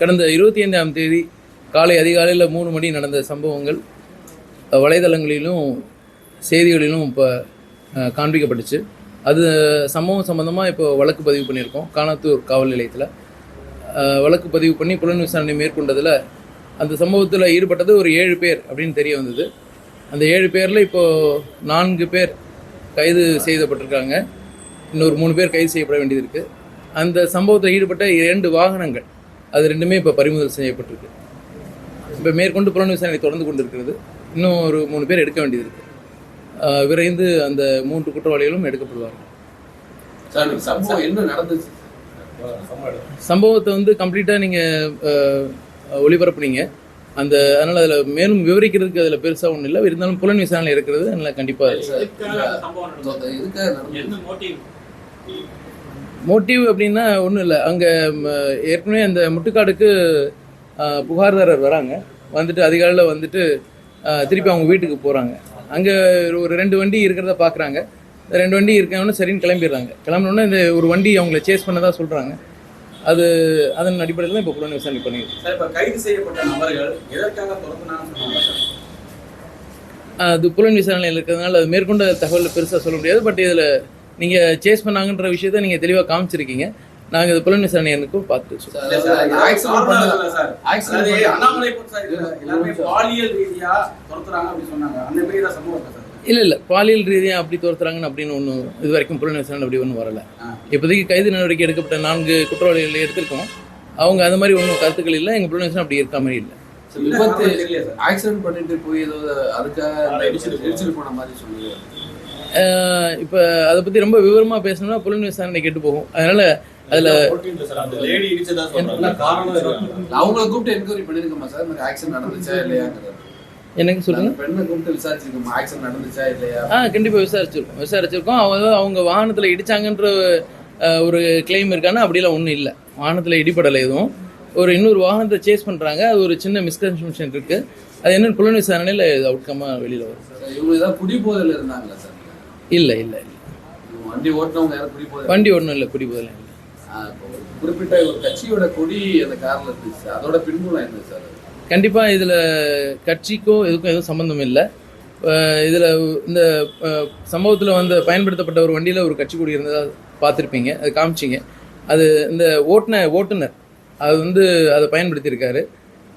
கடந்த இருபத்தி ஐந்தாம் தேதி காலை அதிகாலையில் மூணு மணி நடந்த சம்பவங்கள் வலைதளங்களிலும் செய்திகளிலும் இப்போ காண்பிக்கப்பட்டுச்சு. அது சம்பவம் சம்மந்தமாக இப்போ வழக்கு பதிவு பண்ணியிருக்கோம் காணத்தூர் காவல் நிலையத்தில். வழக்கு பதிவு பண்ணி புலன் விசாரணை மேற்கொண்டதில் அந்த சம்பவத்தில் ஈடுபட்டது ஒரு ஏழு பேர் அப்படின்னு தெரிய வந்தது. அந்த ஏழு பேரில் இப்போது நான்கு பேர் கைது செய்யப்பட்டிருக்காங்க. இன்னொரு மூணு பேர் கைது செய்யப்பட வேண்டியது இருக்குது அந்த சம்பவத்தில் ஈடுபட்ட இரண்டு வாகனங்கள் அது ரெண்டுமே இப்போ பறிமுதல் செய்யப்பட்டிருக்கு. இப்போ மேற்கொண்டு புலன் விசாரணை தொடர்ந்து கொண்டிருக்கிறது. இன்னும் ஒரு மூணு பேர் எடுக்க வேண்டியது இருக்குது விரைந்து அந்த மூன்று குற்றவாளிகளும் எடுக்கப்படுவார்கள். சார் இந்த சம்பவம் என்ன நடந்துச்சு? சம்பவத்தை வந்து கம்ப்ளீட்டாக நீங்கள் ஒளிபரப்புனீங்க. அந்த அதனால் அதில் மேலும் விவரிக்கிறதுக்கு அதில் பெருசாக ஒன்றும் இல்லை. இருந்தாலும் புலன் விசாரணை இருக்கிறது. அதனால் கண்டிப்பாக மோட்டிவ் அப்படின்னா ஒன்றும் இல்லை. அங்கே ஏற்கனவே அந்த முட்டுக்காடுக்கு புகார்தாரர் வராங்க. வந்துட்டு அதிகாலையில் வந்துட்டு திருப்பி அவங்க வீட்டுக்கு போகிறாங்க அங்கே ஒரு ரெண்டு வண்டி இருக்கிறத பார்க்குறாங்க ரெண்டு வண்டி இருக்கவொன்னே சரின்னு கிளம்பிடுறாங்க. கிளம்பினோடனே இந்த ஒரு வண்டி அவங்கள சேஸ் பண்ணதா சொல்கிறாங்க அது அதன் அடிப்படையில் தான் இப்போ புலன் விசாரணை பண்ணியிருக்கோம் சார் இப்ப கைது செய்யப்பட்ட நபர்கள் எதற்காக துரத்துனான்னு சொன்னாங்க சார்? அது புலன் விசாரணையில் இருக்கிறதுனால அது மேற்கொண்ட தகவல் பெருசாக சொல்ல முடியாது. பட் இதில் நீங்கள் சேஸ் பண்ணாங்கன்ற விஷயத்தை நீங்கள் தெளிவாக காமிச்சிருக்கீங்க. நாங்கள் இது புலன் விசாரணை எனக்கும் பார்த்துட்டு சொல்றோம். சார், இல்ல இல்ல. பாலியல் ரீதியா துரத்துறாங்க அப்படி சொன்னாங்க. அந்த மாதிரி தான் சம்பவம் இருக்கா சார்? இல்லை இல்லை. பாலியல் ரீதியாக அப்படி துரத்துறாங்கன்னு அப்படின்னு ஒன்றும் இது வரைக்கும் புலன் விசாரணை அப்படி ஒன்றும் வரல. இப்போதைக்கு கைது நடவடிக்கை எடுக்கப்பட்ட நான்கு குற்றவாளிகளை எடுத்திருக்கோம். அவங்க அந்த மாதிரி ஒன்றும் கருத்துக்கள் இல்லை. எங்கள் புலன் விசாரணை அப்படி இருக்க மாதிரி இல்லை. விபத்து ஆக்சிடென்ட் பண்ணிட்டு போய் ஏதோ அதுக்காக போன மாதிரி சொல்லுங்க இப்போ அதை பற்றி ரொம்ப விவரமாக பேசணும்னா புலன் விசாரணை கெட்டு போகும். அதனால் அதில் அந்த லேடி இடிச்சதா சொல்றாங்க. காரணம் இருக்கு. அவங்கள கூப்பிட்டு என்கொயரி பண்ணிருக்கோமா சார்? இந்த மாதிரி ஆக்சிடென்ட் நடந்துச்சா இல்லையாங்கிறது. எனக்கு சொல்லுங்கள் அந்த பெண்ணை கூப்பிட்டு விசாரிச்சிருக்கோமா? ஆக்சிடென்ட் நடந்துச்சா இல்லையா? ஆ கண்டிப்பாக விசாரிச்சிருக்கோம். விசாரிச்சிருக்கோம். அவங்க அவங்க வாகனத்தில் இடிச்சாங்கன்ற ஒரு கிளைம் இருக்கான்னா அப்படிலாம் ஒன்றும் இல்லை. வாகனத்தில் இடிபடலை எதுவும். ஒரு இன்னொரு வாகனத்தை சேஸ் பண்ணுறாங்க அது ஒரு சின்ன மிஸ்கன்செப்ஷன் இருக்குது அது என்னன்னு புலன் விசாரணையில் அவுட்கமாக வெளியில் வரும். சார், இவங்க ஏதாவது குடிபோதையில இருந்தாங்களா சார் இல்லை இல்லை வண்டி ஓட்டுனவங்க யாரும் வண்டி ஒன்றும் இல்லை இப்போ ஒரு குறிப்பிட்ட ஒரு கட்சியோட கொடி அந்த கார்ல இருந்துச்சு. அதோட பின்புலம் என்ன சார்? கண்டிப்பாக இதில் கட்சிக்கோ இதுக்கும் எதுவும் சம்மந்தம் இல்லை. இதில் இந்த சம்பவத்தில் வந்து பயன்படுத்தப்பட்ட ஒரு வண்டியில் ஒரு கட்சி கொடி இருந்ததா பார்த்துருப்பீங்க அது காமிச்சிங்க. அது இந்த ஓட்டுன ஓட்டுநர் அது வந்து அதை பயன்படுத்தியிருக்காரு.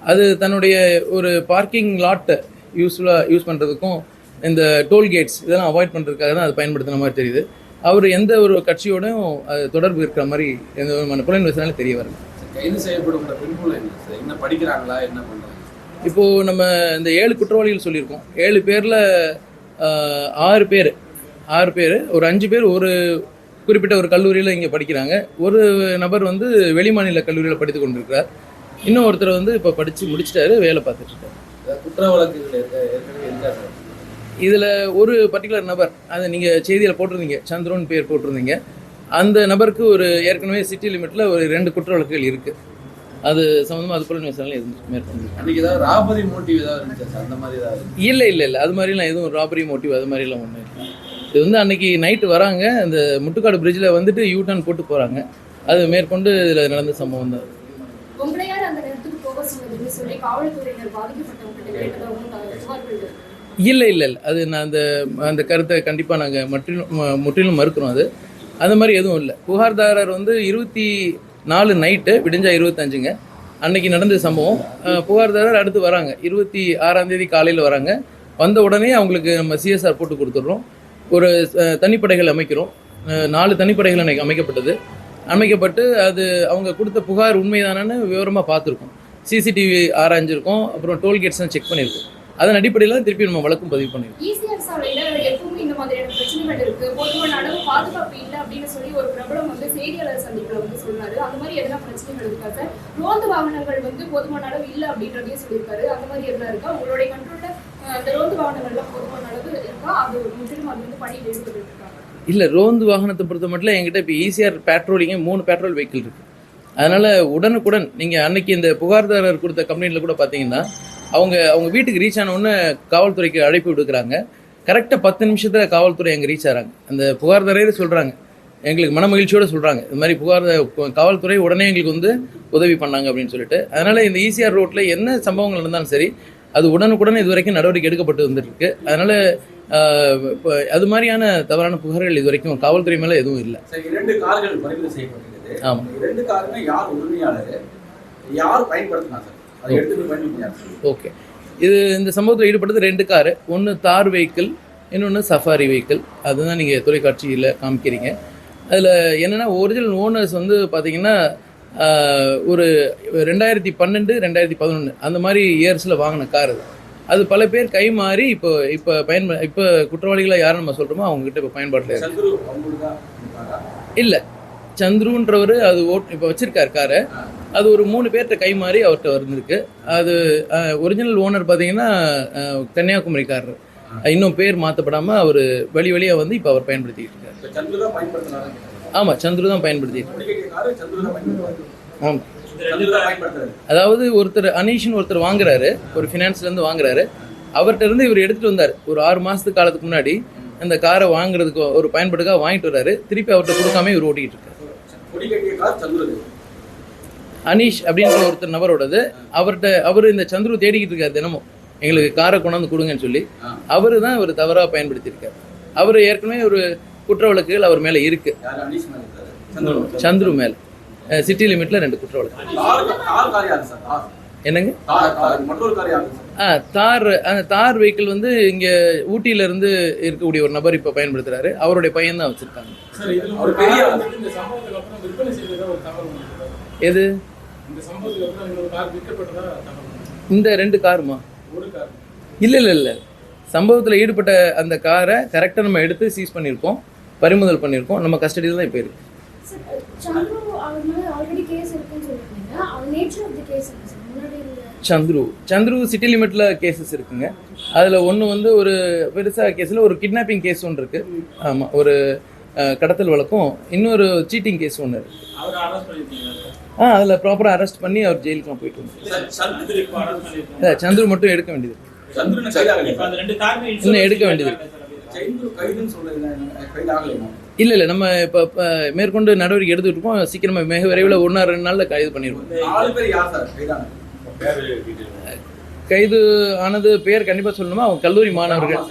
அது தன்னுடைய ஒரு பார்க்கிங் லாட்டை யூஸ்ஃபுல்லாக யூஸ் பண்ணுறதுக்கும் இந்த டோல்கேட்ஸ் இதெல்லாம் அவாய்ட் பண்ணுறதுக்காக தான் அது பயன்படுத்தின மாதிரி தெரியுது. அவர் எந்த ஒரு கட்சியோடையும் அது தொடர்பு இருக்கிற மாதிரி எந்த விதமான புலன் விசாரணை தெரிய வரல. கைது செய்யப்படுகிற என்ன? படிக்கிறாங்களா? என்ன பண்றாங்க? இப்போது நம்ம இந்த ஏழு குற்றவாளிகள் சொல்லியிருக்கோம். ஏழு பேரில் ஆறு பேர். ஆறு பேர். ஒரு அஞ்சு பேர் ஒரு குறிப்பிட்ட ஒரு கல்லூரியில் இங்கே படிக்கிறாங்க. ஒரு நபர் வந்து வெளிமாநில கல்லூரியில் படித்து கொண்டிருக்கிறார். இன்னும் ஒருத்தர் வந்து இப்போ படித்து முடிச்சிட்டாரு வேலை பார்த்துட்டு இருக்காரு. குற்ற வழக்குகள் இருக்க ஏற்கனவே இருக்கா சார்? இதில் ஒரு பர்டிகுலர் நபர் அதை நீங்கள் செய்தியில் போட்டிருந்தீங்க சந்திரன் பேர் போட்டிருந்தீங்க. அந்த நபருக்கு ஒரு ஏற்கனவே சிட்டி லிமிட்டில் ஒரு ரெண்டு குற்ற வழக்குகள் இருக்குது அது சம்மந்தமாக அது புலன் விசாரணை இருந்து மேற்கொண்டு ராபரி மோட்டிவ் ஏதாவது இருந்துச்சா சார்? அந்த மாதிரி ஏதாவது இருந்துச்சா? இல்லை இல்லை இல்லை. அது மாதிரிலாம் எதுவும் ராபரி மோட்டிவ் அது மாதிரிலாம் ஒன்றும் இல்லை. இது வந்து அன்னைக்கு நைட்டு வராங்க. அந்த முட்டுக்காடு பிரிட்ஜில் வந்துட்டு யூ டர்ன் போட்டு போகிறாங்க அது மேற்கொண்டு இதில் நடந்த சம்பவம் தான். உங்களை யார் அந்த இடத்துக்கு போக சொன்னதுன்னு சொல்லி காவல்துறையினர் பாதிக்கப்பட்டவங்க கேட்டதாகவும். இல்லை இல்லை இல்லை. அது நான் அந்த அந்த கருத்தை கண்டிப்பாக நாங்கள் முற்றிலும் ம- முற்றிலும் மறுக்கிறோம் அது. அந்த மாதிரி எதுவும் இல்லை. புகார்தாரர் வந்து இருபத்தி நாலு நைட்டு விடிஞ்சா இருபத்தஞ்சுங்க. அன்னைக்கு நடந்த சம்பவம். புகார்தாரர் அடுத்து வராங்க. இருபத்தி ஆறாம் தேதி காலையில் வராங்க. வந்த உடனே அவங்களுக்கு நம்ம சிஎஸ்ஆர் போட்டு கொடுத்துட்றோம். ஒரு தனிப்படைகள் அமைக்கிறோம். நாலு தனிப்படைகள் அன்னைக்கு அமைக்கப்பட்டது. அமைக்கப்பட்டு அது அவங்க கொடுத்த புகார் உண்மைதானன்னு விவரமாக பார்த்துருக்கோம். சிசிடிவி ஆராய்ஞ்சிருக்கோம். அப்புறம் டோல்கேட்ஸ்லாம் செக் பண்ணியிருக்கோம் அதன் அடிப்படையில் திருப்பி நம்ம வழக்கும் பதிவு பாதுகாப்பு இல்லை ரோந்து வாகனத்தை பொறுத்த மட்டும் என்கிட்ட இப்போ ஈஸிஆர் பேட்ரோலிங்க மூணு பேட்ரோல் வெஹிக்கிள் இருக்குது அதனால் உடனுக்குடன் நீங்கள் அன்னைக்கு இந்த புகார்தாரர் கொடுத்த கம்ப்ளைண்ட்டில் கூட பார்த்தீங்கன்னா அவங்க அவங்க வீட்டுக்கு ரீச் ஆன உடனே காவல்துறைக்கு அழைப்பு விடுக்கிறாங்க. கரெக்டாக பத்து நிமிஷத்தில் காவல்துறை அங்கே ரீச் ஆகிறாங்க அந்த புகார்தாரரே சொல்கிறாங்க எங்களுக்கு மன மகிழ்ச்சியோட சொல்கிறாங்க இது மாதிரி புகார் காவல்துறை உடனே எங்களுக்கு வந்து உதவி பண்ணாங்க அப்படின்னு சொல்லிட்டு. அதனால் இந்த ஈசிஆர் ரோட்டில் என்ன சம்பவங்கள் நடந்தாலும் சரி அது உடனுக்குடன் இது வரைக்கும் நடவடிக்கை எடுக்கப்பட்டு வந்துட்டு இருக்கு அதனால் இப்போ அது மாதிரியான தவறான புகார்கள் இது வரைக்கும் காவல்துறை மேலே எதுவும் இல்லை. இரண்டு கார்கள் பறிமுதல் செய்யப்பட்டிருக்குது. ஆமா. இந்த இரண்டு காருமே யார் உரிமையாளர்? யார் பயன்படுத்தினா சார்? ஓகே இது இந்த சம்பவத்தில் ஈடுபட்டது ரெண்டு காரு ஒன்று தார் வெஹிக்கிள் இன்னொன்று சஃபாரி வெஹிக்கிள் அதுதான் நீங்கள் தொலைக்காட்சியில் காமிக்கிறீங்க. அதில் என்னென்னா ஒரிஜினல் ஓனர்ஸ் வந்து பார்த்தீங்கன்னா ஒரு ரெண்டாயிரத்தி பன்னெண்டு ரெண்டாயிரத்தி பதினொன்று அந்த மாதிரி இயர்ஸில் வாங்கின கார் அது. அது பல பேர் கை மாறி இப்போ இப்போ பயன்ப இப்போ குற்றவாளிகளாக யாரை நம்ம சொல்கிறோமோ அவங்ககிட்ட இப்போ பயன்பாட்டில் இருக்கு? இல்லை சந்துருன்றவர் அது ஓட் இப்போ வச்சிருக்காரு காரை அது ஒரு மூணு பேர்கிட்ட கை மாறி அவர்கிட்ட வந்திருக்கு. அது ஒரிஜினல் ஓனர் பார்த்தீங்கன்னா கன்னியாகுமரிக்காரர். இன்னும் பேர் மாற்றப்படாமல் அவர் வழி வழியாக வந்து இப்போ அவர் பயன்படுத்திட்டு இருக்காரு. ஆமாம் சந்துரு தான் பயன்படுத்திட்டு ஆமாம் அதாவது ஒருத்தர் அனீஷ்னு ஒருத்தர் வாங்குறாரு. ஒரு ஃபினான்ஸ்லேருந்து வாங்குறாரு. அவர்கிட்ட இருந்து இவர் எடுத்துட்டு வந்தார். ஒரு ஆறு மாதத்துக்கு காலத்துக்கு முன்னாடி அந்த காரை வாங்குறதுக்கு ஒரு பயன்பாட்டுக்காக வாங்கிட்டு வர்றாரு. திருப்பி அவர்கிட்ட கொடுக்காம இவர் ஓட்டிக்கிட்டு இருக்காரு. அனீஷ் அப்படின்ற ஒருத்தர் நபரோடது. அவர்கிட்ட அவர் இந்த சந்துரு தேடிக்கிட்டு இருக்காரு தினமும். எங்களுக்கு காரை கொண்டாந்து கொடுங்கன்னு சொல்லி. அவரு தான் இவர் தவறாக பயன்படுத்தியிருக்காரு. அவர் ஏற்கனவே ஒரு குற்ற வழக்குகள் அவர் மேலே இருக்கு. யார்? அனீஷ் மேல இருக்காரு. சந்துரு சந்துரு மேலே. சிட்டி லிமிட்ல ரெண்டு குற்ற வழக்கு என்னங்க? ஆ தார் அந்த தார் வெஹிக்கிள் வந்து இங்கே ஊட்டியில இருந்து இருக்கக்கூடிய ஒரு நபர் இப்போ பயன்படுத்துறாரு. அவருடைய பையன் தான் வச்சிருக்காங்க. எது? இந்த ரெண்டு காருமா? இல்லை இல்லை இல்லை. சம்பவத்தில் ஈடுபட்ட அந்த காரை கரெக்டாக நம்ம எடுத்து சீஸ் பண்ணியிருக்கோம். பறிமுதல் பண்ணியிருக்கோம். நம்ம கஸ்டடியில் தான் இப்போ இருக்கு. சார், சந்துரு அவர் மேல ஆல்ரெடி கேஸ் இருக்குன்னு சொல்லிருக்கீங்க அவர் நேச்சர் ஆஃப் தி கேஸ் என்ன சார் முன்னாடி இருந்த சந்துரு. சந்துரு சிட்டி லிமிட்டில் கேசஸ் இருக்குங்க. அதில் ஒன்று வந்து ஒரு பெருசாக கேஸில் ஒரு கிட்னாப்பிங் கேஸ் ஒன்று இருக்குது ஆமாம் ஒரு கடத்தல் வழக்கும். இன்னொரு சீட்டிங் கேஸ் ஒன்று இருக்குது ஆ அதில் ப்ராப்பராக அரெஸ்ட் பண்ணி அவர் ஜெயிலுக்குலாம் போயிட்டு வந்தார் சார், சந்துரு மட்டும் எடுக்க வேண்டியது இன்னும் எடுக்க வேண்டியது இல்லை இல்லை நம்ம இப்போ மேற்கொண்டு நடவடிக்கை எடுத்துகிட்டு இருக்கோம். சீக்கிரமாக மிக விரைவில் ஒன்றா ரெண்டு நாளில் கைது பண்ணிடுவோம். நாலு பேர் யார் சார் கைதான? கைது ஆனது பேர் கண்டிப்பாக சொல்லணுமா? அவங்க கல்லூரி மாணவர்கள்.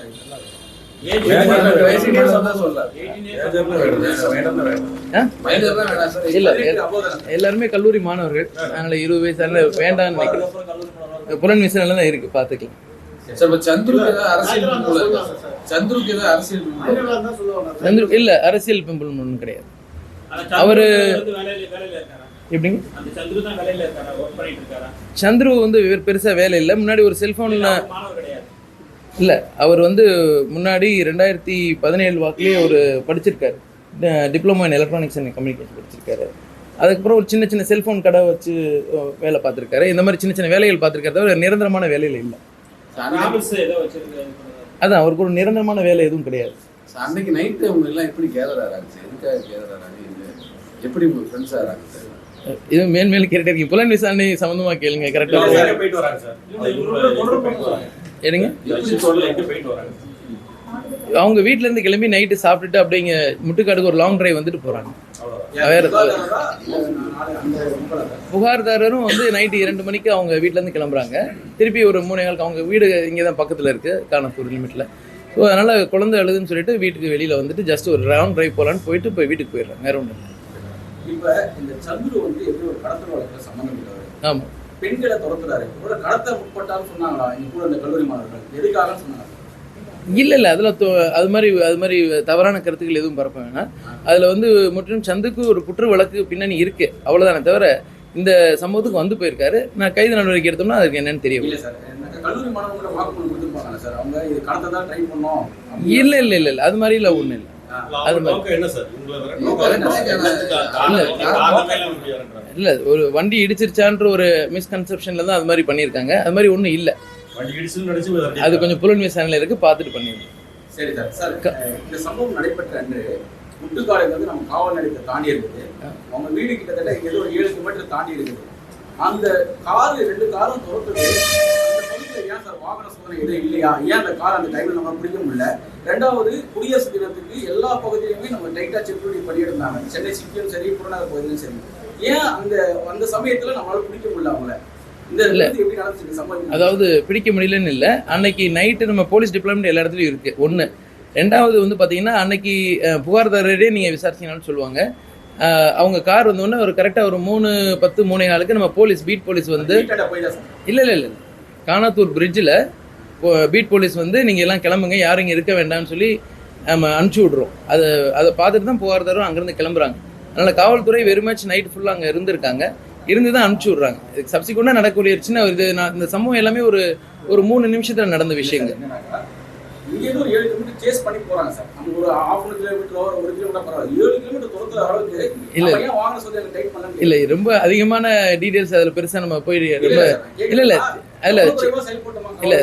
எல்லாருமே கல்லூரி மாணவர்கள். அதனால் இருபது வயசு அதனால வேண்டாம்னு நினைக்கிறேன். புலன் விசாரணை தான் இருக்கா சார்? சந்துருக்கு ஏதாவது அரசியல் பின்புல இருக்கா? சந்துரு இல்லை அரசியல் பிம்பல் ஒன்றும் கிடையாது. அவரு- எப்படிங்க? அந்த சந்துரு தான் வேலையில இருக்காரா? ஒர்க் பண்ணிட்டு இருக்காரா? சந்துரு வந்து பெருசாக வேலை இல்லை. முன்னாடி ஒரு கிடையாது. இல்லை அவர் வந்து முன்னாடி ரெண்டாயிரத்தி பதினேழு வாக்குலேயே ஒரு படிச்சிருக்காரு diploma in electronics and communication படிச்சிருக்காரு அதுக்கப்புறம் ஒரு சின்ன சின்ன செல்ஃபோன் கடை வச்சு வேலை பார்த்துருக்காரு இந்த மாதிரி சின்ன சின்ன வேலைகள் பார்த்துருக்காரு தவிர நிரந்தரமான வேலையில் இல்லை அதான் அவருக்கு ஒரு நிரந்தரமான வேலை எதுவும் கிடையாது சார், அன்னைக்கு நைட்டு அவங்க எல்லாம் எப்படி கேதர் எதுக்காக எப்படி உங்க ஃப்ரெண்ட்ஸ் சார் இது மேல் மேல் இருக்கீங்க புலன் விசாரணை சம்மந்தமாக கேளுங்க கரெக்டாக போயிட்டு வராங்க சார் வராங்க அவங்க வீட்டிலேருந்து கிளம்பி நைட்டு சாப்பிட்டுட்டு அப்படிங்க முட்டுக்காடுக்கு ஒரு லாங் டிரைவ் வந்துட்டு போகிறாங்க வேற? புகார்தாரரும் வந்து நைட்டு இரண்டு மணிக்கு அவங்க வீட்டிலேருந்து கிளம்புறாங்க. திருப்பி ஒரு மூணு நாளுக்கு அவங்க வீடு இங்கே தான் பக்கத்தில் இருக்குது காணப்பூர் லிமிட்டில் ஸோ அதனால் குழந்தை அழுதுன்னு சொல்லிட்டு வீட்டுக்கு வெளியில் வந்துட்டு ஜஸ்ட் ஒரு ரவுண்ட் டிரைவ் போகலான்னு போயிட்டு போய் வீட்டுக்கு போயிடுறாங்க. வேற ஒன்றும் இல்லை. ஆமாம் பெண்களை துரத்துறாரு. கூட கடத்த முற்பட்டாலும் சொன்னாங்களா? இங்க கூட இந்த கல்லூரி மாணவர்கள். எதுக்காக சொன்னாங்க. இல்லை இல்லை. அதில் அது மாதிரி அது மாதிரி தவறான கருத்துக்கள் எதுவும் பரப்ப வேணாம். அதில் வந்து முற்றிலும் சந்துக்கு ஒரு குற்ற வழக்கு பின்னணி இருக்குது அவ்வளோதானே தவிர இந்த சம்பவத்துக்கு வந்து போயிருக்காரு. நான் கைது நடவடிக்கை எடுத்தோம்னா அதுக்கு என்னன்னு இல்லை இல்லை இல்லை இல்லை அது மாதிரி இல்லை ஒன்றும் இல்லை. அது இல்ல, இல்லை ஒரு வண்டி இடிச்சிருச்சான்ற ஒரு மிஸ்கன்செப்ஷனில் தான் அது மாதிரி பண்ணியிருக்காங்க. அது மாதிரி ஒன்றும் இல்லை. அது கொஞ்சம் புலன் விசாரணையில் இருக்குது பார்த்துட்டு பண்ணிடுவோம் சரி சார் சார் இந்த சம்பவம் நடைபெற்ற அன்று முட்டுக்காடு வந்து நம்ம காவல் நிலையத்தை தாண்டி இருக்குது. அவங்க வீடு கிட்டத்தட்ட ஏதோ ஒரு ஏழு கிலோமீட்டர் தாண்டி இருக்குது. அந்த காரு ரெண்டு காரும் வீட்டுல ஏன் சார் வாகன சோதனை எதுவும் இல்லையா? ஏன் அந்த கார் அந்த டைம்ல நம்ம பிடிக்க முடியல? ரெண்டாவது குடியரசு தினத்துக்கு எல்லா பகுதியிலுமே நம்ம டைட்டா செக்யூரிட்டி பண்ணியிருந்தாங்க. சென்னை சிட்டியும் சரி புறநகர் பகுதியிலும் சரி. ஏன் அந்த அந்த சமயத்துல நம்மளால பிடிக்க முடியல அவங்கள? அதாவது பிடிக்க முடியலன்னு இல்லை. அன்னைக்கு நைட்டு நம்ம போலீஸ் டிபார்ட்மெண்ட் எல்லா இடத்துலையும் இருக்குது ஒன்று ரெண்டாவது வந்து பார்த்தீங்கன்னா அன்னைக்கு புகார்தாரரே நீங்கள் விசாரிச்சீங்கன்னு சொல்லுவாங்க. அவங்க கார் வந்தோடனே ஒரு கரெக்டாக ஒரு மூணு பத்து மூணே நாளுக்கு நம்ம போலீஸ் பீட் போலீஸ் வந்து இல்லை இல்லை இல்லை. கானாத்தூர் பிரிட்ஜில் பீட் போலீஸ் வந்து நீங்கள் எல்லாம் கிளம்புங்க யாரும் இங்கே இருக்க வேண்டாம்னு சொல்லி நம்ம அனுப்பிச்சி விட்றோம் அதை அதை பார்த்துட்டு தான் புகார்தாரும் அங்கேருந்து கிளம்புறாங்க. அதனால் காவல்துறை வெறுமச் நைட் ஃபுல்லாக அங்கே இருந்திருக்காங்க. இருந்து தான் அனுப்பிச்சி விட்றாங்க. இதுக்கு சப்சிக்வெண்ட்டாக நடக்கக்கூடிய சின்ன இது நான் இந்த சம்பவம் எல்லாமே ஒரு ஒரு மூணு நிமிஷத்தில் நடந்த விஷயங்கள். இங்கேருந்து ஒரு ஏழு கிலோமீட்டர் சேஸ் பண்ணி போறாங்க சார். நம்ம ஒரு ஹாஃப் கிலோமீட்டரோ ஒரு கிலோமீட்டர் பரவாயில்ல. ஏழு கிலோமீட்டர் துரத்துற அளவுக்கு இல்ல. பண்ண ரொம்ப அதிகமான டீட்டெயில்ஸ் அதில் பெருசாக நம்ம போய் ரொம்ப இல்ல, இல்ல. அதுல இல்லை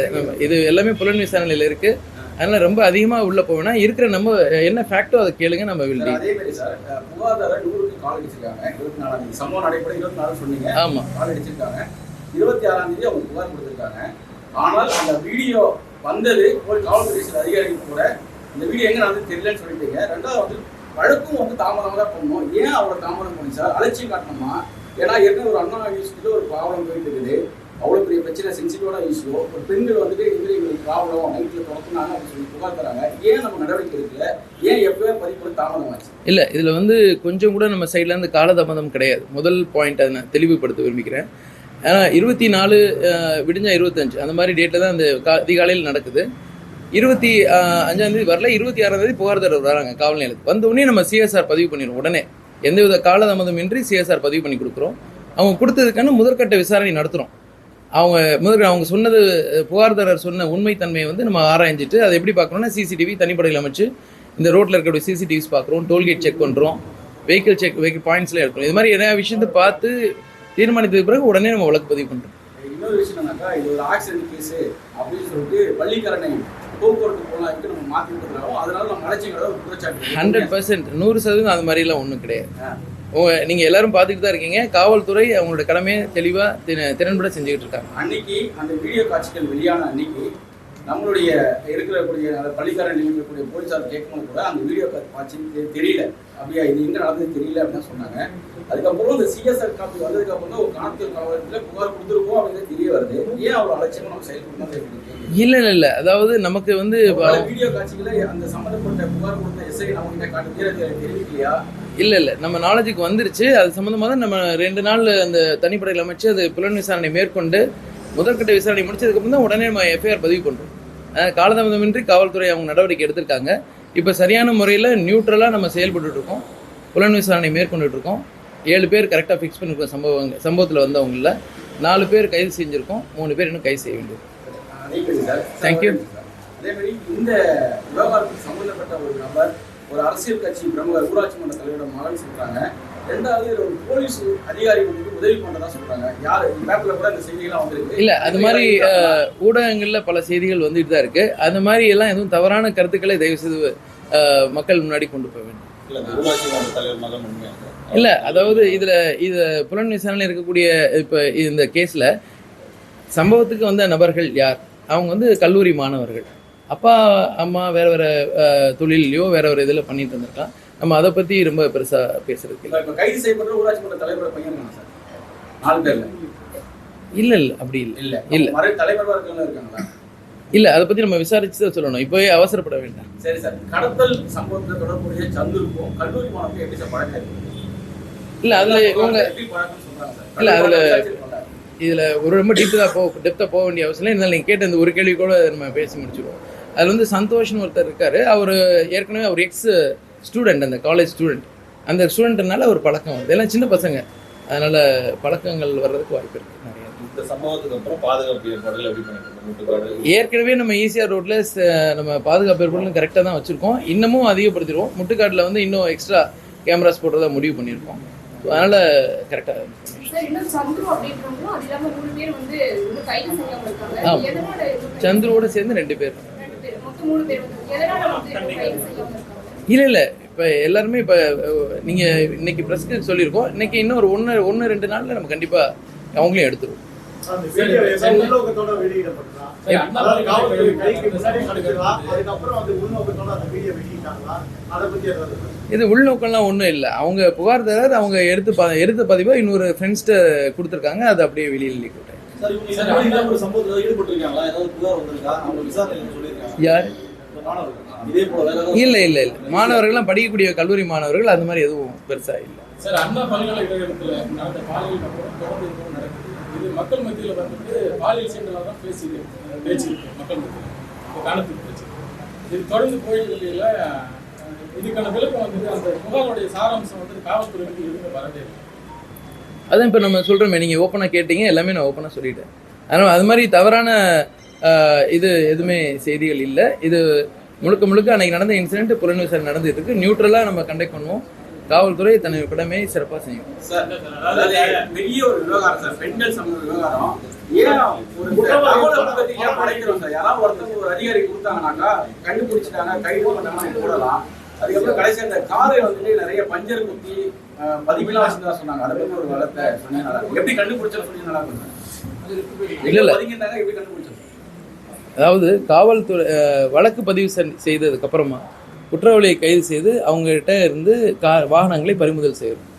இது எல்லாமே புலன் விசாரணையில் இருக்குது அதனால் ரொம்ப அதிகமாக உள்ளே போவேன்னா இருக்கிற நம்ம என்ன ஃபேக்டோ அதை கேளுங்க நம்ம வில் அதே மாதிரி சார் நூறுக்கு கால் அடிச்சிருக்காங்க. இருபத்தி நாலாம் தேதி. சம்பவம் நடைபெற இருபத்தி நாலு சொன்னீங்க. ஆமாம் கால் அடிச்சிருக்காங்க. இருபத்தி ஆறாம் தேதி அவங்க புகார் கொடுத்திருக்காங்க. ஆனால் அந்த வீடியோ வந்தது ஒரு காவல்துறை அதிகாரிகள் கூட. இந்த வீடியோ எங்க நடந்து தெரியலன்னு சொல்லிட்டீங்க. ரெண்டாவது வந்து வழக்கும் வந்து தாமதமாக தான் பண்ணணும் ஏன் அவ்வளோ தாமதம் பண்ணி சார்? அலட்சியம் காட்டணுமா? ஏன்னா ஏற்கனவே ஒரு அண்ணா யூஸ்க்கு ஒரு ப்ராப்ளம் போயிட்டு இருக்குது. அவ்வளோ பெரிய பிரச்சனை சென்சிட்டிவான இஷ்யூ ஒரு பெண்கள் வந்துட்டு இது மாதிரி எங்களுக்கு ப்ராப்ளம் நைட்டில் துரத்துனாங்க அப்படின்னு சொல்லி புகார் தராங்க. ஏன் நம்ம நடவடிக்கை எடுக்கல? ஏன் எப்பவே பதிவு தாமதமாச்சு இல்லை இதில் வந்து கொஞ்சம் கூட நம்ம சைட்லேருந்து காலதாமதம் கிடையாது. முதல் பாயிண்ட் அதை நான் தெளிவுபடுத்த விரும்பிக்கிறேன் ஏன்னா இருபத்தி நாலு விடிஞ்சா இருபத்தஞ்சு. அந்த மாதிரி டேட்டில் தான் அந்த கா அதிகாலையில் நடக்குது. இருபத்தி அஞ்சாந்தேதி வரல இருபத்தி ஆறாம் தேதி புகார்தாரர் வராங்க காவல் நிலையத்துக்கு. வந்த உடனே நம்ம சிஎஸ்ஆர் பதிவு பண்ணிடுவோம் உடனே. எந்தவித காலதாமதம் இன்றி சிஎஸ்ஆர் பதிவு பண்ணி கொடுக்குறோம். அவங்க கொடுத்ததுக்கான முதற்கட்ட விசாரணை நடத்துகிறோம் அவங்க முதல் அவங்க சொன்னது புகார்தாரர் சொன்ன உண்மைத்தன்மையை வந்து நம்ம ஆராய்ஞ்சிட்டு அதை எப்படி பார்க்கணும்னா சிசிடிவி தனிப்படையில் அமைச்சு இந்த ரோட்டில் இருக்கக்கூடிய சிசிடிவிஸ் பார்க்குறோம் டோல்கேட் செக் பண்ணுறோம் வெஹிக்கிள் செக் வெஹிக்கிள் பாயிண்ட்ஸ்லாம் எடுக்கிறோம். இது மாதிரி நிறைய விஷயத்தை பார்த்து தீர்மானித்ததுக்கு பிறகு உடனே நம்ம வழக்கு பதிவு பண்ணுறோம் இன்னொரு விஷயம் என்னன்னாக்கா இது ஒரு ஆக்சிடென்ட் கேஸ் அப்படின்னு சொல்லிட்டு பள்ளிக்கரணை போக்குவரத்து போனாக்கு நம்ம மாற்றி அதனால நம்ம அலட்சியங்களோட ஒரு குற்றச்சாட்டு. ஹண்ட்ரட் பர்சன்ட் நூறு சதவீதம் அது மாதிரிலாம் ஒன்றும் கிடையாது. ஆ. உங்க- நீங்க எல்லாரும் பார்த்துட்டு தான் இருக்கீங்க. காவல்துறை அவங்களோட கடமையை தெளிவாக திறன்பட செஞ்சுக்கிட்டு இருக்காங்க. அன்னைக்கு அந்த வீடியோ காட்சிகள் வெளியான அன்னைக்கு நம்மளுடைய இருக்கக்கூடிய பள்ளிக்காரன் இருக்கக்கூடிய போலீசார் கேட்கும்போது கூட அந்த வீடியோ காட்சி தெரியல. அப்படியா இது எங்க நடந்தது தெரியல அப்படின்னு சொன்னாங்க. அதுக்கப்புறம் இந்த சிஎஸ்ஆர் காப்பி வந்ததுக்கு அப்புறம் ஒரு காணத்தில் காவலத்தில் புகார் கொடுத்துருக்கோம் அப்படின்னு தெரிய வருது. ஏன் அவ்வளோ அலட்சியமா நம்ம செயல்படுத்தணும் இல்லை இல்லை இல்லை. அதாவது நமக்கு வந்து வீடியோ காட்சிகளை அந்த சம்பந்தப்பட்ட புகார் கொடுத்த எஸ்ஐ நம்ம கிட்ட காட்டு தெரிவிக்கலையா? இல்லை இல்லை. நம்ம நாலேஜுக்கு வந்துருச்சு. அது சம்மந்தமாக தான் நம்ம ரெண்டு நாள் அந்த தனிப்படையில் அமைச்சு அது புலன் விசாரணை மேற்கொண்டு முதற்கட்ட விசாரணை முடிச்சதுக்கப்புறம் தான் உடனே நம்ம எஃப்ஐஆர் பதிவு பண்ணுறோம் காலதாமதமின்றி காவல்துறை அவங்க நடவடிக்கை எடுத்திருக்காங்க. இப்போ சரியான முறையில் நியூட்ரலாக நம்ம செயல்பட்டுட்டு இருக்கோம். புலன் விசாரணை மேற்கொண்டுட்டு இருக்கோம். ஏழு பேர் கரெக்டாக ஃபிக்ஸ் பண்ணிருக்கோம் சம்பவங்க சம்பவத்தில் வந்தவங்கள நாலு பேர் கைது செஞ்சுருக்கோம். மூணு பேர் இன்னும் கைது செய்ய வேண்டியது. மாதிரி இந்த விவகாரத்துக்கு சம்பந்தப்பட்ட ஒரு நபர் ஒரு அரசியல் கட்சி பிரமுகர் ஊராட்சி மன்ற தலைவரோட மகன் சொல்றாங்க ரெண்டாவது இதுல ஒரு போலீஸ் அதிகாரி வந்து உதவி பண்ணதா சொல்றாங்க. யாரு? பேப்பர்ல கூட இந்த செய்திகள்லாம் வந்திருக்கு. இல்லை அது மாதிரி ஊடகங்களில் பல செய்திகள் வந்துட்டு தான் இருக்குது அந்த மாதிரி எல்லாம் எதுவும் தவறான கருத்துக்களை தயவு செய்து மக்கள் முன்னாடி கொண்டு போக வேண்டும். இல்லை அதாவது இதில் இது புலன் விசாரணையில் இருக்கக்கூடிய இப்போ இந்த கேஸில் சம்பவத்துக்கு வந்த நபர்கள் யார்? அவங்க வந்து கல்லூரி மாணவர்கள். அப்பா அம்மா வேற வேற அஹ், தொழில்லையோ வேற ஒரு இதில் பண்ணிட்டு இருந்திருக்கலாம் நம்ம அதை பற்றி ரொம்ப பெருசாக பேசுறதுக்கு இல்லை. இப்ப கைது செய்யப்பட்ட ஊராட்சி மன்ற தலைவரோட பையன் நாலு பேர்ல. இல்லை இல்லை அப்படி இல்லை. இல்ல. இல்ல. இருக்கவங்க இருக்காங்களா? இல்லை அதை பற்றி நம்ம விசாரிச்சு தான் சொல்லணும். இப்போவே அவசரப்பட வேண்டாம். சரி சார். கடத்தல் சம்பவத்துல தொடர்புடைய சந்துருக்கும் கல்லூரி மாணவருக்கும் எப்படி சார் பழக்கம் இல்லை அதில் இவங்க இல்ல, அதுல-. இதில் ஒரு ரொம்ப டீப்பாக போ டெப்த்தாக போக வேண்டிய அவசியம் இல்லை. இருந்தாலும் நீங்கள் கேட்ட இந்த ஒரு கேள்வி கூட நம்ம பேசி முடிச்சிடுவோம் அதில் வந்து சந்தோஷ்னு ஒருத்தர் இருக்கார். அவர் ஏற்கனவே அவர் எக்ஸ் ஸ்டூடெண்ட் அந்த காலேஜ் ஸ்டூடெண்ட் அந்த ஸ்டூடெண்ட்னால ஒரு பழக்கம் வருது. எல்லாம் சின்ன பசங்க. அதனால் பழக்கங்கள் வர்றதுக்கு வாய்ப்பு இருக்குது நிறைய. இந்த சம்பவத்துக்கு அப்புறம் பாதுகாப்பு ஏற்பாடுகள் எப்படி ஏற்கனவே நம்ம ஈசிஆர் ரோட்டில் நம்ம பாதுகாப்பு ஏற்பாடுகளும் கரெக்டாக தான் வச்சுருக்கோம். இன்னமும் அதிகப்படுத்திடுவோம். முட்டுக்காட்டில் வந்து இன்னும் எக்ஸ்ட்ரா கேமராஸ் போடுறதா முடிவு பண்ணியிருக்கோம். அதனால் கரெக்டாக சந்துரு அப்படின்றவங்களும் அது இல்லாம மூணு பேர் வந்து இன்னும் கைது செய்யாம இருக்காங்க. ஆமா. எதனால இது- சந்துருவோட சேர்ந்து ரெண்டு பேர். இல்லை இல்லை. இப்போ எல்லாருமே இப்போ நீங்கள் இன்னைக்கு ப்ரெஸ்க்கு சொல்லியிருக்கோம். இன்னைக்கு இன்னும் ஒரு ஒன்று ஒன்று ரெண்டு நாளில் நம்ம கண்டிப்பாக அவங்களையும் எடுத்துருவோம். இது உள்நோக்கம்லாம் ஒன்றும் இல்லை. அவங்க புகார் தரார் அவங்க எடுத்து ப எடுத்த பதிவாக இன்னொரு ஃப்ரெண்ட்ஸ்கிட்ட கொடுத்துருக்காங்க. அது அப்படியே வெளியில் லீக் யார்? இல்லை இல்லை இல்லை. மாணவர்கள்லாம் படிக்கக்கூடிய கல்லூரி மாணவர்கள் அந்த மாதிரி எதுவும் பெருசாக இல்லை. மக்கள் மத்தியில வந்துட்டு பாலியல் சீண்டலாக தான் பேசி பேச்சு இருக்கு மக்கள் மத்தியில். இப்போ காலத்துக்கு பேச்சு. இது தொடர்ந்து போயிட்டு இருக்கையில இதுக்கான விளக்கம் வந்துட்டு அந்த புகாருடைய சாராம்சம் வந்து காவல்துறைக்கு எதுவுமே வரவே இல்லை. அதான் இப்போ நம்ம சொல்கிறோமே நீங்கள் ஓப்பனாக கேட்டீங்க எல்லாமே நான் ஓப்பனாக சொல்லிட்டேன். அதனால் அது மாதிரி தவறான இது எதுவுமே செய்திகள் இல்லை. இது முழுக்க முழுக்க அன்னைக்கு நடந்த இன்சிடென்ட் புலன் விசாரணை நடந்துட்டு இருக்கு நியூட்ரலாக நம்ம கண்டக்ட் பண்ணுவோம். காவல்துறை தன்னுடைய கடமையை சிறப்பாக செய்யும். பெரிய ஒரு விவகாரம் சார் பெண்கள் சமூக விவகாரம். ஏன் ஒரு தகவலை பத்தி ஏன் படைக்கிறோம் சார் யாராவது ஒருத்தவங்க ஒரு அதிகாரி கொடுத்தாங்கனாக்கா கண்டுபிடிச்சிட்டாங்க கைது பண்ணாங்கன்னா போடலாம். அதுக்கப்புறம் கடைசி அந்த காரை வந்துட்டு நிறைய பஞ்சர் குத்தி அஹ், பதிவுலாம் வச்சிருந்தா சொன்னாங்க. அதை பத்தி ஒரு வளத்தை சொன்னீங்க நல்லா இருக்கும். எப்படி கண்டுபிடிச்சா சொல்லி நல்லா இருக்கும் இல்ல, இல்ல. எப்படி அதாவது காவல்துறை வழக்கு பதிவு செ- செய்ததுக்கு அப்புறமா குற்றவாளியை கைது செய்து அவங்ககிட்ட இருந்து கா வாகனங்களை பறிமுதல் செய்யணும்.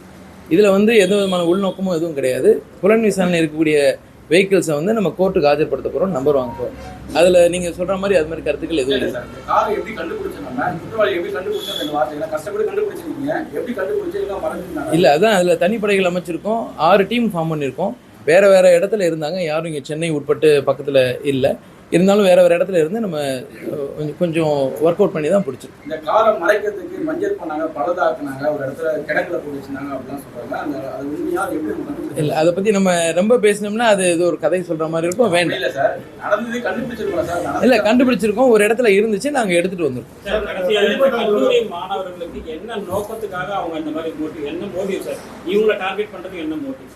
இதில் வந்து எந்த விதமான உள்நோக்கமும் எதுவும் கிடையாது. புலன் விசாரணை இருக்கக்கூடிய வெஹிக்கிள்ஸை வந்து நம்ம கோர்ட்டுக்கு ஆஜர்படுத்த போகிறோம் நம்பர் வாங்க போகிறோம் அதில் நீங்கள் சொல்கிற மாதிரி அது மாதிரி கருத்துக்கள் எதுவும் இல்ல காரை எப்படி கண்டுபிடிச்சீங்க இல்லை அதான் அதில் தனிப்படைகள் அமைச்சிருக்கோம். ஆறு டீம் ஃபார்ம் பண்ணியிருக்கோம் வேறு வேறு இடத்துல இருந்தாங்க. யாரும் இங்கே சென்னை உட்பட்டு பக்கத்தில் இல்லை. இருந்தாலும் வேறு வேறு இடத்துல இருந்து நம்ம கொஞ்சம் கொஞ்சம் ஒர்க் அவுட் பண்ணி தான் பிடிச்சிருக்கோம் இந்த காரை மறைக்கிறதுக்கு மஞ்சள் பண்ணாங்க பழுதாக்குனாங்க ஒரு இடத்துல கிடக்குல போட்டு வச்சிருந்தாங்க அப்படிலாம் சொல்றாங்க. அந்த அது உண்மையா அது எப்படி நம்ம கண்டுபிடிச்சோம் இல்லை அதை பற்றி நம்ம ரொம்ப பேசினோம்னா அது இது ஒரு கதை சொல்கிற மாதிரி இருக்கும் வேண்டாம். இல்ல சார் நடந்தது கண்டுபிடிச்சிருக்கோம் சார் இல்லை கண்டுபிடிச்சிருக்கோம் ஒரு இடத்துல இருந்துச்சு நாங்கள் எடுத்துகிட்டு வந்திருக்கோம். மாணவர்களுக்கு என்ன நோக்கத்துக்காக அவங்க இந்த மாதிரி மோட்டிவ் என்ன மோட்டிவ் சார்? இவங்களை டார்கெட் பண்றதுக்கு என்ன மோட்டிவ்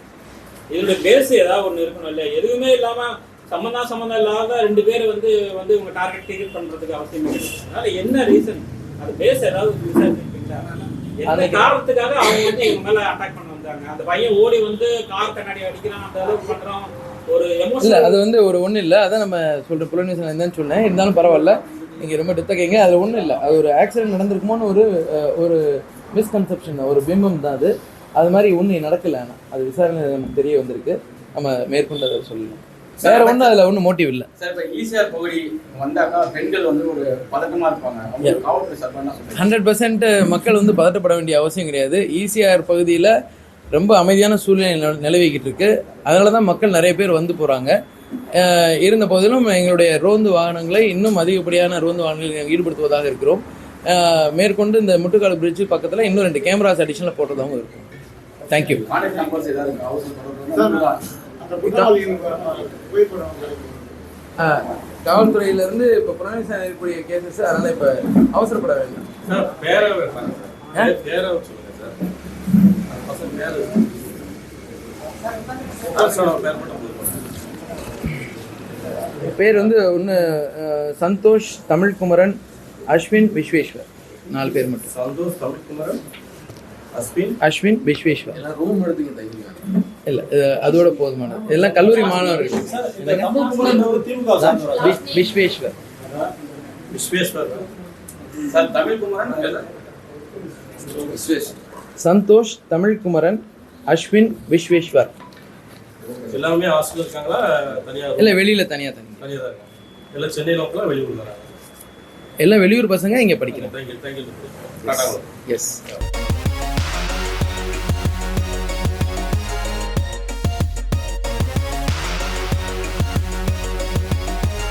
இதோட பேஸ் ஏதாவது ஒண்ணு இருக்கணும் இல்ல? எதுவுமே இல்லாம சம்மந்தம் சம்மந்தம் இல்லாத ரெண்டு பேர் வந்து வந்து இவங்க டார்கெட் டீல் பண்றதுக்கு அவசியம் இல்லை. அதனால என்ன ரீசன் அது பேஸ் ஏதாவது விசாரிச்சிருக்கீங்களா அதுக்கு- காரணத்துக்காக அவங்க வந்து இவங்க மேல அட்டாக் பண்ண வந்தாங்க? அந்த பையன் ஓடி வந்து கார் கண்ணாடி அடிக்கிறான் அந்த அளவுக்கு பண்றோம் ஒரு இல்லை அது வந்து ஒரு ஒன்றும் இல்லை. அதான் நம்ம சொல்கிற புலன்விசன் என்னன்னு சொன்னேன். இருந்தாலும் பரவாயில்ல. நீங்கள் ரொம்ப டெத்த கேங்க அது ஒன்றும் இல்லை. அது ஒரு ஆக்சிடென்ட் நடந்திருக்குமோன்னு ஒரு ஒரு மிஸ்கன்செப்ஷன் ஒரு பிம்பம் தான் அது. அது மாதிரி ஒன்றும் நடக்கல ஆனால் அது விசாரணை நமக்கு தெரிய வந்திருக்கு. நம்ம மேற்கொண்டு அதை சொல்லலாம். வேற ஒன்றும் அதில் ஒன்றும் மோட்டிவ் இல்லை. சார் இப்ப ஈசிஆர் பகுதி வந்தாக்கா பெண்கள் வந்து ஒரு பதட்டமா இருப்பாங்க. ஹண்ட்ரட் பர்சன்ட் மக்கள் வந்து பதட்டப்பட வேண்டிய அவசியம் கிடையாது. ஈசிஆர் பகுதியில் ரொம்ப அமைதியான சூழ்நிலை நில- நிலவிக்கிட்டு இருக்கு. அதனால தான் மக்கள் நிறைய பேர் வந்து போகிறாங்க இருந்த போதிலும் எங்களுடைய ரோந்து வாகனங்களை இன்னும் அதிகப்படியான ரோந்து வாகனங்களை நாங்கள் ஈடுபடுத்துவதாக இருக்கிறோம். மேற்கொண்டு இந்த முட்டுக்காடு பிரிட்ஜ் பக்கத்தில் இன்னும் ரெண்டு கேமராஸ் அடிஷனில் போட்டதாகவும் இருக்கும். தேங்க்யூ காவல்துறையிலேருந்து இப்போ புலனிசாரணை இருக்கக்கூடிய கேசஸ் அதனால் இப்போ அவசரப்பட வேண்டாம். சார் பேரை வைப்பாங்க சார் பேரை சொல்லுங்க சார் பசங்க வந்து ஒன்று சந்தோஷ் தமிழ்குமரன் அஸ்வின் விஸ்வேஸ்வர். நாலு பேர் மட்டும். சந்தோஷ் தமிழ்குமரன் அஸ்வின் அஸ்வின் விஸ்வேஸ்வர். ரூம் எடுத்துக்க தங்கிக்கலாம் இல்லை அதோட போதுமானது இதெல்லாம் கல்லூரி மாணவர்கள். விஸ்வேஸ்வர். சந்தோஷ் தமிழ்குமரன் அஸ்வின் விஸ்வேஸ்வர். எல்லாருமே ஹாஸ்டல் இருக்காங்களா? தனியா இல்லை வெளியில் தனியாக தனி. தனியாக தான் எல்லாம் சென்னை லோக்கலா வெளியூர் எல்லாம் வெளியூர் பசங்க இங்கே டாடா எஸ்